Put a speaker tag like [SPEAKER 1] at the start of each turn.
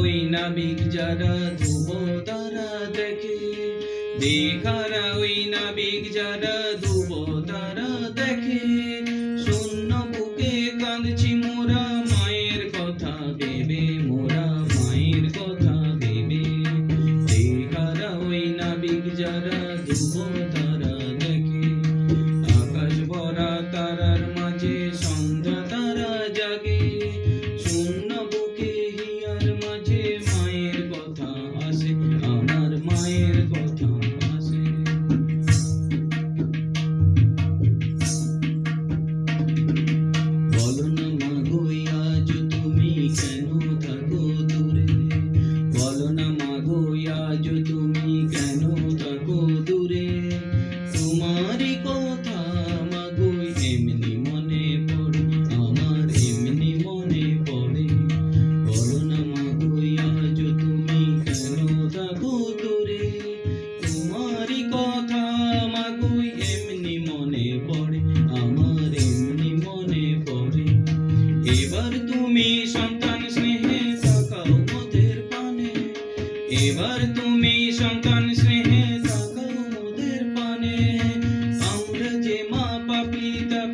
[SPEAKER 1] ওই নাবিক যারা ধুমো তারা দেখে। দেখারা ওই নাবিক যারা ধুমো তারা দেখে।